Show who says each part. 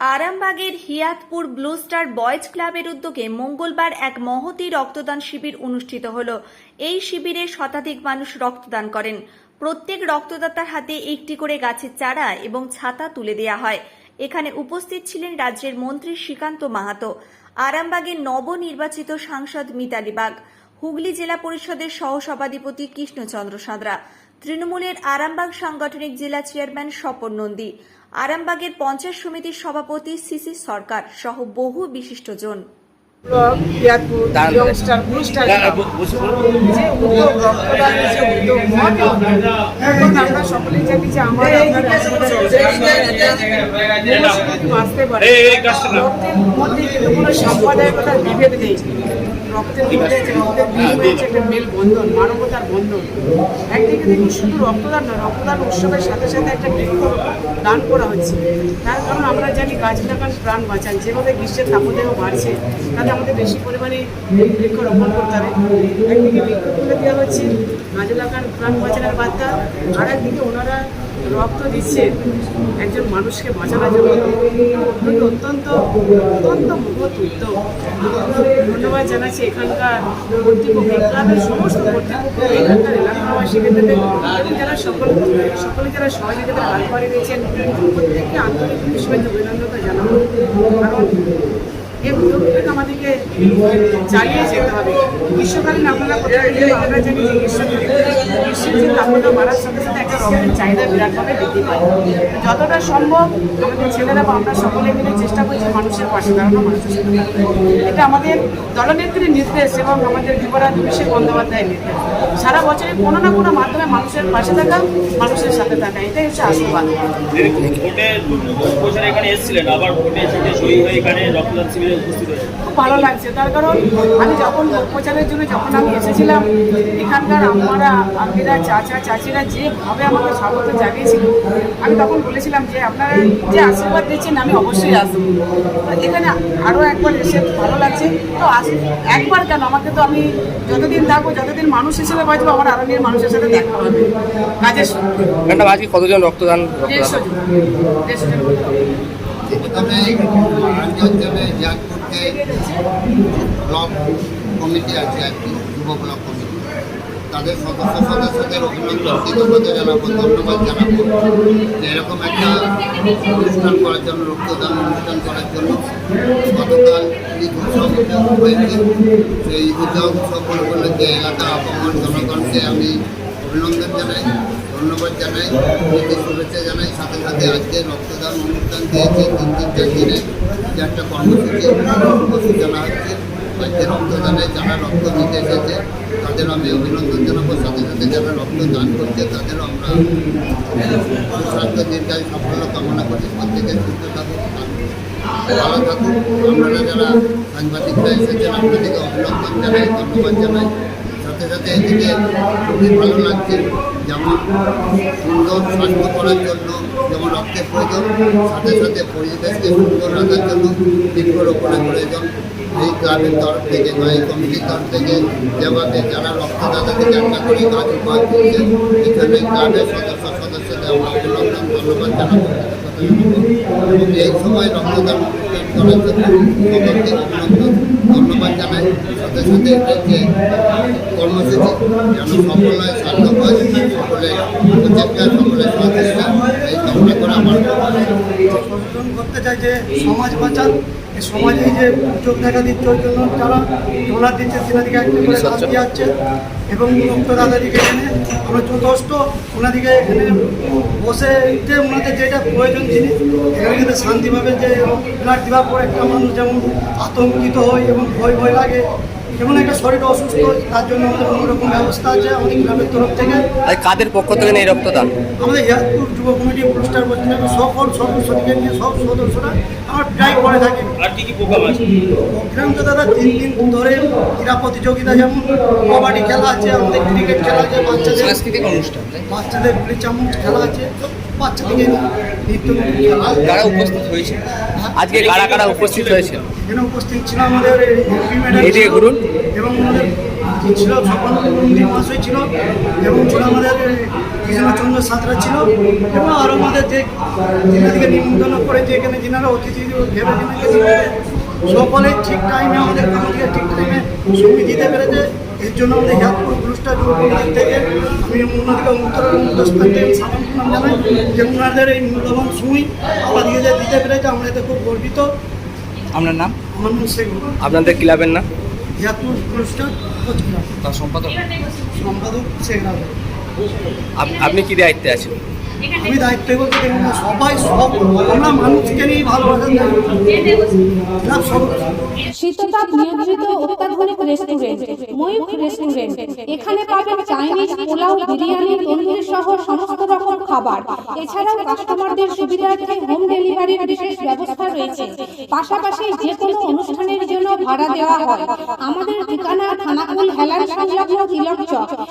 Speaker 1: আরামবাগের হিয়াতপুর blue star boys ক্লাবের উদ্যোগে মঙ্গলবার এক মহতি রক্তদান শিবির অনুষ্ঠিত হল। এই শিবিরে শতাধিক মানুষ রক্তদান করেন। প্রত্যেক রক্তদাতার হাতে একটি করে গাছের চারা এবং ছাতা তুলে দেয়া হয়। এখানে উপস্থিত ছিলেন রাজ্যের মন্ত্রী শ্রীকান্ত মাহাতো, আরামবাগের নবনির্বাচিত সাংসদ মিতালি বাগ, হুগলি জেলা পরিষদের সহসভাধিপতি কৃষ্ণচন্দ্র সাঁতরা তৃণমূলের আরামবাগ সাংগঠনিক জেলা চেয়ারম্যান স্বপন নন্দী আরামবাগের পঞ্চায়েত সমিতির সভাপতি সিসি সরকার সহ বহু বিশিষ্টজন।
Speaker 2: কোনো সাম্প্রদায়িকতার বিভেদ নেই। রক্তের মধ্যে যে রক্তের বিনিময়ে যে একটা মেল বন্ধন মানবতার বন্ধন। একদিকে দেখুন শুধু রক্তদান নয় রক্তদান উৎসবের সাথে সাথে একটা বৃক্ষ দান করা হচ্ছে। তার কারণ আমরা জানি গাছ লাগান প্রাণ বাঁচান যেভাবে গ্রীষ্মের তাপদেহ বাড়ছে তাতে আমাদের বেশি পরিমাণে বৃক্ষ রোপণ করতে হবে। একদিকে বৃক্ষ তুলে দেওয়া হচ্ছে গাছ লাগান প্রাণ বাঁচানোর বার্তা আর একদিকে ওনারা রক্ত দিচ্ছে একজন মানুষকে বাঁচানোর জন্য। অত্যন্ত অত্যন্ত মহৎ ধন্যবাদ জানাচ্ছি এখানকার কর্তৃপক্ষ ক্লাবের সমস্ত কর্তৃপক্ষ, এখানকার এলাকাবাসী ক্ষেত্রে যারা সকল, সকলে যারা সহযোগিতার হাত বাড়িয়ে দিয়েছেন, প্রত্যেককে আন্তরিক হিসেবে অভিনন্দন জানাব। কারণ এই উদ্যোগটাকে আমাদেরকে চালিয়ে যেতে হবে। গ্রীষ্মকালীন আপনারা কোথায় গেলে আমরা জানি গ্রীষ্মের যে তাপমাত্রা সাথে সাথে একটা রক্তের চাহিদা বিরাটভাবে যতটা সম্ভব আমাদের ছেলেরা বা আমরা সকলে মিলে চেষ্টা করছি মানুষের পাশে দাঁড়ানো, মানুষের সাথে। এটা আমাদের দলনেত্রীর নির্দেশ এবং আমাদের যুবরাজ অভিষেক বন্দ্যোপাধ্যায়ের নির্দেশ। সারা বছরে কোনো না কোনো মাধ্যমে মানুষের পাশে থাকা, মানুষের সাথে থাকা, এটাই হচ্ছে আশীর্বাদ।
Speaker 3: ভোটে এখানে এসেছিলেন, আবার ভোটে জিতে জয়ী হয়ে এখানে রক্তদান শিবিরে উপস্থিত হয়েছে।
Speaker 2: খুব ভালো লাগছে। তার কারণ আমি যখন ভোট প্রচারের জন্য যখন আমি এসেছিলাম এখানকার আমরা আমিরা চাচা চাচিরা যেভাবে আমাকে স্বাগত জানিয়েছিল আমি তখন বলেছিলাম যে আপনারা যে আশীর্বাদ দিচ্ছেন আমি অবশ্যই আসব। তো এখানে আরও একবার এসে ভালো লাগছে। তো আস একবার কেন? আমাকে তো আমি যতদিন থাকব যতদিন মানুষ হিসেবে বাঁচবো আমার আরও নিয়ে মানুষের সাথে দেখা হবে। কাজের
Speaker 4: ম্যাডাম আজকে কতজন রক্তদান
Speaker 2: দেড়শো জন। দেড়শো জন
Speaker 5: প্রথমে অঞ্চলে জিয়াদপুরকে ব্লক কমিটি আছে একটি যুব ব্লক কমিটি তাদের সদস্য সদস্যদের অভিনন্দন কৃতজ্ঞতা জানাব ধন্যবাদ জানাব যে এরকম একটা অনুষ্ঠান করার জন্য রক্তদান অনুষ্ঠান করার জন্য গতকাল ঈদ উৎসব হয়েছে সেই উৎসব উপলক্ষে এলাকা আপামর জনগণকে আমি অভিনন্দন জানাই। ধন্যবাদ জানাই, প্রীতি শুভেচ্ছা জানাই। সাথে সাথে আজকে রক্তদান অনুষ্ঠান দিয়েছে তিন তিন চার দিনে। যে একটা কর্মসূচি জানা হচ্ছে। আজকে রক্তদানে যারা রক্ত দিতে এসেছে, তাদের আমি অভিনন্দন জানাব। সাথে সাথে যারা রক্ত দান করছে, তাদেরও আমরা সুস্বাস্থ্য দীর্ঘায়ু, সাফল্য কামনা করি। প্রত্যেকের সুস্থ থাকুক, ভালো থাকুক। আপনারা যারা সাংবাদিকরা এসেছেন, আপনাদেরকে অভিনন্দন জানাই, ধন্যবাদ জানাই। সাথে সাথে এদিকে খুবই ভালো লাগছে, যেমন সুন্দর স্বাস্থ্য করার জন্য, যেমন রক্তের প্রয়োজন, সাথে সাথে পরিবেশকে সুন্দর রাখার জন্য বৃক্ষরোপণের প্রয়োজন। এই ক্লাবের তরফ থেকে বা এই কমিটির তরফ থেকে যেভাবে যারা রক্তদাতাকে একটা করে কাজ উপহার দিচ্ছেন এখানে ক্লাবের সদস্য সদস্যদের আমরা অভিনন্দন, ধন্যবাদ জানাব। এবং এই সময় রক্তদান করার জন্য ধন্যবাদ জানাই। সাথে সাথে এটা যে কর্মসূচি যেন সফল সার্থক হয় সকলে প্রচেষ্টা সকলে সহযোগিতা এই কামনা করে আমার
Speaker 6: সচেতন করতে চাই যে সমাজ বাঁচান এই সমাজে যে চোখ দেখা দিচ্ছে ওই জন্য যারা ডলার দিচ্ছে সেনাদিকে একটা করে কাজ দিয়ে যাচ্ছে এবং রক্তদাতাদিকে এখানে আমরা যথেষ্ট ওনাদিকে এখানে বসে যে ওনাদের যেটা প্রয়োজন জিনিস এখানে কিন্তু শান্তিভাবে যে ব্লাড দেওয়ার পর একটা মানুষ যেমন আতঙ্কিত হয় এবং ভয় ভয় লাগে যেমন একটা শরীর অসুস্থ তার জন্য আমাদের অন্যরকম ব্যবস্থা আছে আমাদের গ্রামের তরফ থেকে?
Speaker 4: কাদের পক্ষ থেকে এই রক্তদান?
Speaker 6: আমাদের ইয়াদপুর যুব কমিটি পুরস্কার বলছেন সকল সদস্যকে নিয়ে সব সদস্যরা আমরা প্রায় করে থাকি।
Speaker 3: আর কি কি প্রোগ্রাম আছে?
Speaker 6: প্রোগ্রাম তো দাদা তিন দিন ধরে ক্রীড়া প্রতিযোগিতা যেমন কবাডি খেলা আছে আমাদের ক্রিকেট খেলা আছে বাচ্চাদের
Speaker 4: সাংস্কৃতিক অনুষ্ঠান
Speaker 6: বাচ্চাদের গুলি চামচ খেলা আছে। নিত্য
Speaker 4: কারা উপস্থিত হয়েছে? আজকে কারা কারা উপস্থিত হয়েছে?
Speaker 6: এখানে উপস্থিত ছিল আমাদের
Speaker 4: এদিকে ঘুরুন।
Speaker 6: এবং আমাদের ছিল সকল মহাশয় ছিল এবং ছিল আমাদের কৃষ্ণচন্দ্র সাঁতরা ছিল এবং আরও আমাদের যে যিনাদিকে নিমন্ত্রণ করে যে এখানে যিনারা অতিথি ভেবে সকলে ঠিক টাইমে আমাদের কমিটিকে ঠিক টাইমে সঙ্গী দিতে পেরেছে এর জন্য আমাদের ব্লুস্টার থেকে আমি ওনাদেরকে থেকে সালাম জানাই যে ওনাদের এই মূল্যবান সময় আমাদেরকে যে দিতে পেরেছে আমরা এতে খুব গর্বিত।
Speaker 4: আপনার নাম?
Speaker 6: আমার নাম শেখ
Speaker 4: আপনাদের ক্লাবের নাম?
Speaker 6: কোচ
Speaker 4: তার সম্পাদক?
Speaker 6: সম্পাদক শেখ
Speaker 4: আপনি কি দায়িত্বে আছেন?
Speaker 6: আমি দায়িত্ব বলতে দেখুন না, সবাই সব আমরা মানুষকে নিয়ে ভালোবাসা ক্লাব সব
Speaker 7: শীততাপ নিয়ন্ত্রিত অত্যাধুনিক রেস্টুরেন্ট ময়ূখ রেস্টুরেন্ট এখানে পাবেন চাইনিজ পোলাও বিরিয়ানি তন্দুরি সহ সমস্ত রকম খাবার। এছাড়াও কাস্টমারদের সুবিধার্থে হোম ডেলিভারির বিশেষ ব্যবস্থা রয়েছে। পাশাপাশি যে কোনো অনুষ্ঠানের জন্য ভাড়া দেওয়া হয়। আমাদের ঠিকানা খানাকুল হেলান সংলগ্ন Tilak Chak.